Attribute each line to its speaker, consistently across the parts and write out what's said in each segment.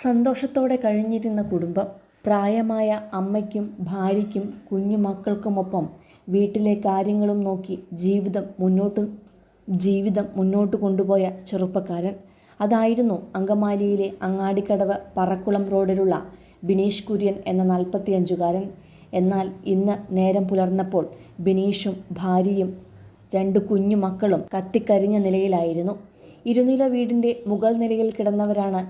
Speaker 1: സന്തോഷത്തോടെ കഴിഞ്ഞിരുന്ന കുടുംബം പ്രായമായ അമ്മയ്ക്കും ഭാര്യയ്ക്കും കുഞ്ഞുമക്കൾക്കുമൊപ്പം വീട്ടിലെ കാര്യങ്ങളും നോക്കി ജീവിതം മുന്നോട്ട് ജീവിതം മുന്നോട്ട് കൊണ്ടുപോയ ചെറുപ്പക്കാരൻ. അതായിരുന്നു അങ്കമാലിയിലെ അങ്ങാടിക്കടവ് പറക്കുളം റോഡിലുള്ള ബിനീഷ് കുര്യൻ എന്ന നാൽപ്പത്തിയഞ്ചുകാരൻ. എന്നാൽ ഇന്ന് നേരം പുലർന്നപ്പോൾ ബിനീഷും ഭാര്യയും രണ്ട് കുഞ്ഞു മക്കളും കത്തിക്കരിഞ്ഞ നിലയിലായിരുന്നു. ഇരുനില വീടിന്റെ മുകൾ നിലയിൽ കിടന്നവരാണ്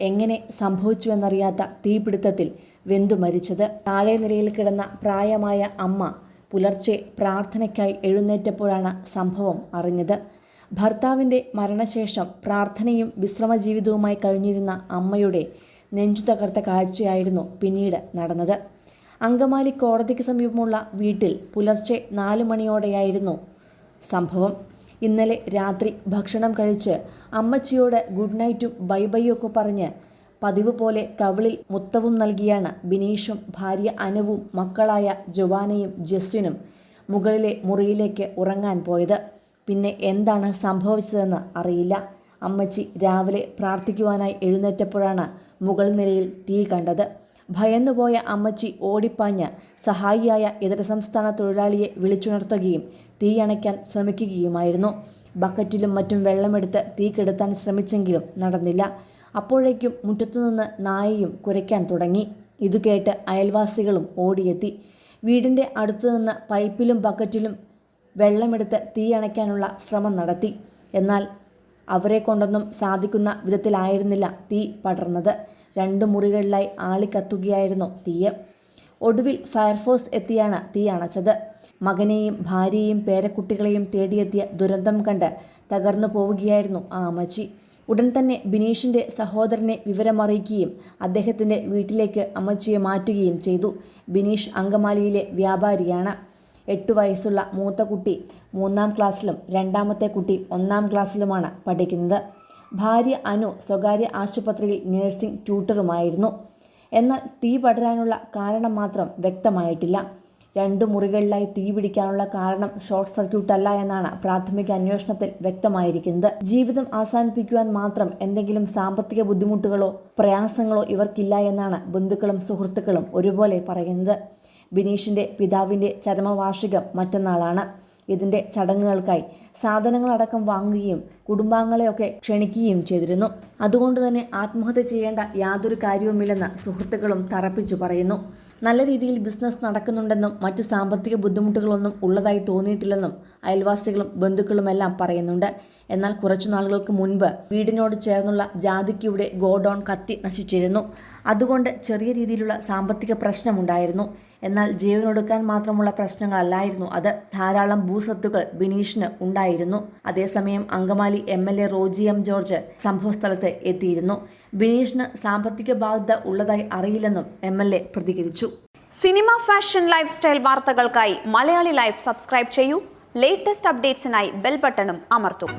Speaker 1: എങ്ങനെ സംഭവിച്ചുവെന്നറിയാത്ത തീപിടുത്തത്തിൽ വെന്തു മരിച്ചത്. താഴെ നിലയിൽ കിടന്ന പ്രായമായ അമ്മ പുലർച്ചെ പ്രാർത്ഥനയ്ക്കായി എഴുന്നേറ്റപ്പോഴാണ് സംഭവം അറിഞ്ഞത്. ഭർത്താവിന്റെ മരണശേഷം പ്രാർത്ഥനയും വിശ്രമജീവിതവുമായി കഴിഞ്ഞിരുന്ന അമ്മയുടെ നെഞ്ചു തകർത്ത കാഴ്ചയായിരുന്നു പിന്നീട് നടന്നത്. അങ്കമാലി കോടതിക്ക് സമീപമുള്ള വീട്ടിൽ പുലർച്ചെ നാല് മണിയോടെയായിരുന്നു സംഭവം. ഇന്നലെ രാത്രി ഭക്ഷണം കഴിച്ച് അമ്മച്ചിയോട് ഗുഡ് നൈറ്റും ബൈ ബൈയും ഒക്കെ പറഞ്ഞ് പതിവ് പോലെ കവിളിൽ മുത്തവും നൽകിയാണ് ബിനീഷും ഭാര്യ അനുവും മക്കളായ ജവാനയും ജസ്വിനും മുകളിലെ മുറിയിലേക്ക് ഉറങ്ങാൻ പോയത്. പിന്നെ എന്താണ് സംഭവിച്ചതെന്ന് അറിയില്ല. അമ്മച്ചി രാവിലെ പ്രാർത്ഥിക്കുവാനായി എഴുന്നേറ്റപ്പോഴാണ് മുകൾ നിലയിൽ തീ കണ്ടത്. ഭയന്നുപോയ അമ്മച്ചി ഓടിപ്പാഞ്ഞ് സഹായിയായ ഇതര സംസ്ഥാന തൊഴിലാളിയെ വിളിച്ചുണർത്തുകയും തീ അണയ്ക്കാൻ ശ്രമിക്കുകയുമായിരുന്നു. ബക്കറ്റിലും മറ്റും വെള്ളമെടുത്ത് തീ കെടുത്താൻ ശ്രമിച്ചെങ്കിലും നടന്നില്ല. അപ്പോഴേക്കും മുറ്റത്തുനിന്ന് നായയും കുരയ്ക്കാൻ തുടങ്ങി. ഇതു കേട്ട് അയൽവാസികളും ഓടിയെത്തി. വീടിന്റെ അടുത്തുനിന്ന് പൈപ്പിലും ബക്കറ്റിലും വെള്ളമെടുത്ത് തീ അണയ്ക്കാനുള്ള ശ്രമം നടത്തി. എന്നാൽ അവരെ കൊണ്ടൊന്നും സാധിക്കുന്ന വിധത്തിലായിരുന്നില്ല തീ പടർന്നത്. രണ്ട് മുറികളിലായി ആളിക്കത്തുകയായിരുന്നു തീയ്. ഒടുവിൽ ഫയർഫോഴ്സ് എത്തിയാണ് തീ അണച്ചത്. മകനെയും ഭാര്യയെയും പേരക്കുട്ടികളെയും തേടിയെത്തിയ ദുരന്തം കണ്ട് തകർന്നു പോവുകയായിരുന്നു ആ അമ്മച്ചി. ഉടൻ തന്നെ ബിനീഷിന്റെ സഹോദരനെ വിവരമറിയിക്കുകയും അദ്ദേഹത്തിന്റെ വീട്ടിലേക്ക് അമ്മച്ചിയെ മാറ്റുകയും ചെയ്തു. ബിനീഷ് അങ്കമാലിയിലെ വ്യാപാരിയാണ്. എട്ട് വയസ്സുള്ള മൂത്ത കുട്ടി മൂന്നാം ക്ലാസ്സിലും രണ്ടാമത്തെ കുട്ടി ഒന്നാം ക്ലാസ്സിലുമാണ് പഠിക്കുന്നത്. ഭാര്യ അനു സ്വകാര്യ ആശുപത്രിയിൽ നഴ്സിംഗ് ട്യൂട്ടറുമായിരുന്നു. എന്നാൽ തീ പടരാനുള്ള കാരണം മാത്രം വ്യക്തമായിട്ടില്ല. രണ്ട് മുറികളിലായി തീ പിടിക്കാനുള്ള കാരണം ഷോർട്ട് സർക്യൂട്ട് അല്ല എന്നാണ് പ്രാഥമിക അന്വേഷണത്തിൽ വ്യക്തമായിരിക്കുന്നത്. ജീവിതം അവസാനിപ്പിക്കുവാൻ മാത്രം എന്തെങ്കിലും സാമ്പത്തിക ബുദ്ധിമുട്ടുകളോ പ്രയാസങ്ങളോ ഇവർക്കില്ല എന്നാണ് ബന്ധുക്കളും സുഹൃത്തുക്കളും ഒരുപോലെ പറയുന്നത്. ബിനീഷിന്റെ പിതാവിന്റെ ചരമവാർഷികം മറ്റന്നാളാണ്. ഇതിന്റെ ചടങ്ങുകൾക്കായി സാധനങ്ങളടക്കം വാങ്ങുകയും കുടുംബാംഗങ്ങളെയൊക്കെ ക്ഷണിക്കുകയും ചെയ്തിരുന്നു. അതുകൊണ്ട് തന്നെ ആത്മഹത്യ ചെയ്യേണ്ട യാതൊരു കാര്യവുമില്ലെന്ന് സുഹൃത്തുക്കളും തറപ്പിച്ചു പറയുന്നു. നല്ല രീതിയിൽ ബിസിനസ് നടക്കുന്നുണ്ടെന്നും മറ്റ് സാമ്പത്തിക ബുദ്ധിമുട്ടുകളൊന്നും ഉള്ളതായി തോന്നിയിട്ടില്ലെന്നും അയൽവാസികളും ബന്ധുക്കളുമെല്ലാം പറയുന്നുണ്ട്. എന്നാൽ കുറച്ചു നാളുകൾക്ക് മുൻപ് വീടിനോട് ചേർന്നുള്ള ജാതിക്കയുടെ ഗോഡൌൺ കത്തി നശിച്ചിരുന്നു. അതുകൊണ്ട് ചെറിയ രീതിയിലുള്ള സാമ്പത്തിക പ്രശ്നമുണ്ടായിരുന്നു. എന്നാൽ ജീവനൊടുക്കാൻ മാത്രമുള്ള പ്രശ്നങ്ങളല്ലായിരുന്നു. അത് ധാരാളം ഭൂസ്വത്തുക്കൾ ബിനീഷിന് ഉണ്ടായിരുന്നു. അതേസമയം Angamaly M L A Roji M George സംഭവസ്ഥലത്ത് എത്തിയിരുന്നു. ബിനീഷിന് സാമ്പത്തിക ബാധ്യത ഉള്ളതായി അറിയില്ലെന്നും എം എൽ എ പ്രതികരിച്ചു.
Speaker 2: സിനിമ ഫാഷൻ ലൈഫ് സ്റ്റൈൽ വാർത്തകൾക്കായി മലയാളി ലൈഫ് സബ്സ്ക്രൈബ് ചെയ്യൂ. ലേറ്റസ്റ്റ് അപ്ഡേറ്റ്സിനായി ബെൽ ബട്ടണും അമർത്തും.